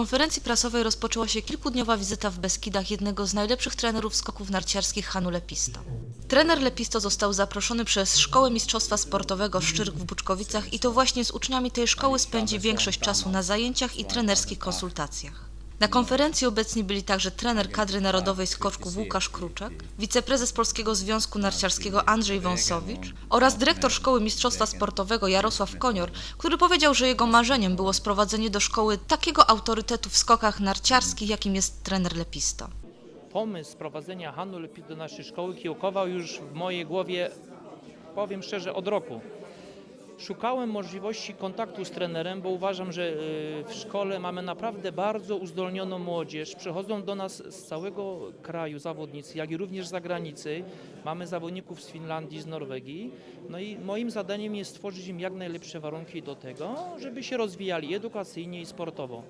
konferencji prasowej rozpoczęła się kilkudniowa wizyta w Beskidach jednego z najlepszych trenerów skoków narciarskich Hanu Lepisto. Trener Lepisto został zaproszony przez Szkołę Mistrzostwa Sportowego Szczyrk w Buczkowicach i to właśnie z uczniami tej szkoły spędzi większość czasu na zajęciach i trenerskich konsultacjach. Na konferencji obecni byli także trener kadry narodowej skoczków Łukasz Kruczek, wiceprezes Polskiego Związku Narciarskiego Andrzej Wąsowicz oraz dyrektor Szkoły Mistrzostwa Sportowego Jarosław Konior, który powiedział, że jego marzeniem było sprowadzenie do szkoły takiego autorytetu w skokach narciarskich, jakim jest trener Lepisto. pomysł sprowadzenia Hanu Lepisto do naszej szkoły kiełkował już w mojej głowie, powiem szczerze, od roku. Szukałem możliwości kontaktu z trenerem, bo uważam, że y, w szkole mamy naprawdę bardzo uzdolnioną młodzież. Przychodzą do nas z całego kraju zawodnicy, jak i również z zagranicy. Mamy zawodników z Finlandii, z Norwegii. No i moim zadaniem jest stworzyć im jak najlepsze warunki do tego, żeby się rozwijali edukacyjnie i sportowo.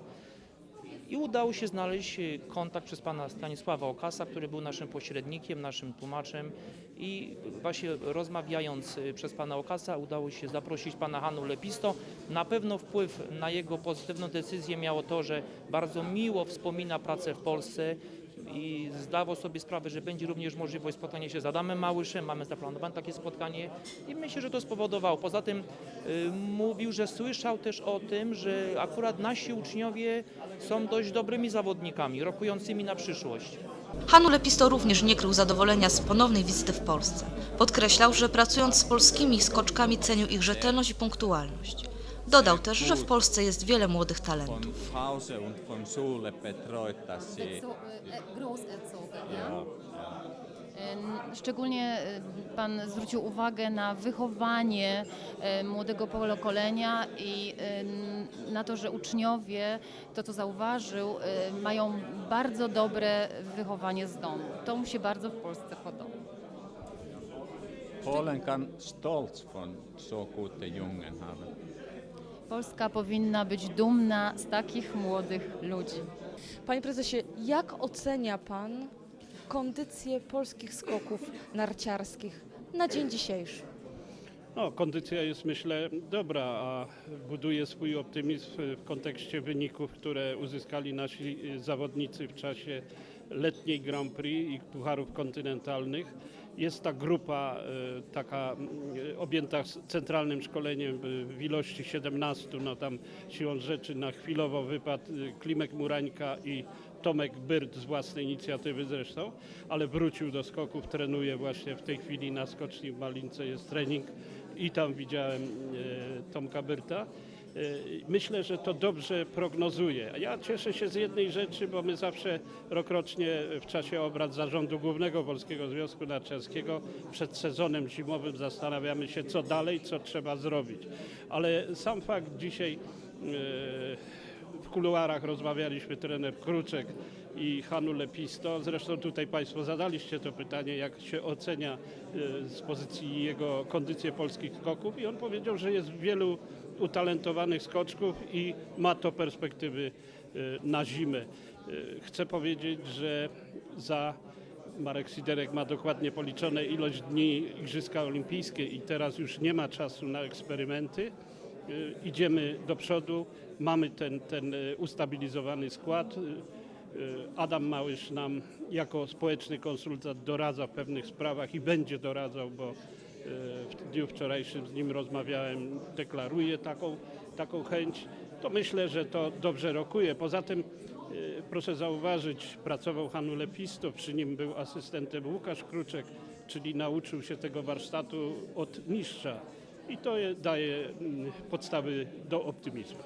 I udało się znaleźć e, kontakt przez pana Stanisława Okasa, który był naszym pośrednikiem, naszym tłumaczem. I właśnie rozmawiając e, przez pana Okasa, udało się zaprosić pana Hanu Lepisto. Na pewno wpływ na jego pozytywną decyzję miało to, że bardzo miło wspomina pracę w Polsce i zdawał sobie sprawę, że będzie również możliwość spotkania się z Adamem Małyszem. Mamy zaplanowane takie spotkanie i myślę, że to spowodowało. Poza tym y, mówił, że słyszał też o tym, że akurat nasi uczniowie są dość dobrymi zawodnikami, rokującymi na przyszłość. Hanu Lepisto również nie krył zadowolenia z ponownej wizyty w Polsce. Podkreślał, że pracując z polskimi skoczkami cenił ich rzetelność i punktualność. Dodał też, że w Polsce jest wiele młodych talentów. Szczególnie e, Pan zwrócił uwagę na wychowanie e, młodego pokolenia i em, na to, że uczniowie, to co zauważył, mają bardzo dobre wychowanie z domu. To mu się bardzo w Polsce podoba. Polen kan stolz von so gute Jungen haben. Polska powinna być dumna z takich młodych ludzi. Panie prezesie, jak ocenia pan kondycję polskich skoków narciarskich na dzień dzisiejszy? No, kondycja jest myślę dobra, a buduje swój optymizm w kontekście wyników, które uzyskali nasi zawodnicy w czasie letniej Grand Prix i pucharów kontynentalnych. Jest ta grupa e, taka mm, objęta centralnym szkoleniem e, w ilości 17, no tam siłą rzeczy na chwilowo wypadł e, Klimek Murańka i Tomek Byrt z własnej inicjatywy zresztą, ale wrócił do skoków, trenuje właśnie w tej chwili na skoczni w Malince, jest trening i tam widziałem e, Tomka Byrta. E, Myślę, że to dobrze prognozuje. Ja cieszę się z jednej rzeczy, bo my zawsze rokrocznie w czasie obrad Zarządu Głównego Polskiego Związku Narciarskiego przed sezonem zimowym zastanawiamy się, co dalej, co trzeba zrobić. Ale sam fakt dzisiaj e, w kuluarach rozmawialiśmy trener Kruczek i Hanu Lepisto. Zresztą tutaj Państwo zadaliście to pytanie, jak się ocenia e, z pozycji jego kondycję polskich skoków i on powiedział, że jest wielu utalentowanych skoczków i ma to perspektywy e, na zimę. E, Chcę powiedzieć, że za Marek Siderek ma dokładnie policzone ilość dni Igrzyska Olimpijskie i teraz już nie ma czasu na eksperymenty. Y, idziemy do przodu, mamy ten, ten ustabilizowany skład. Adam Małysz nam jako społeczny konsultant doradza w pewnych sprawach i będzie doradzał, bo w dniu wczorajszym z nim rozmawiałem, deklaruje taką, taką chęć. To myślę, że to dobrze rokuje. Poza tym y, proszę zauważyć, pracował Hanu Lepisto, przy nim był asystentem Łukasz Kruczek, czyli nauczył się tego warsztatu od mistrza. I to je- daje mm, podstawy do optymizmu.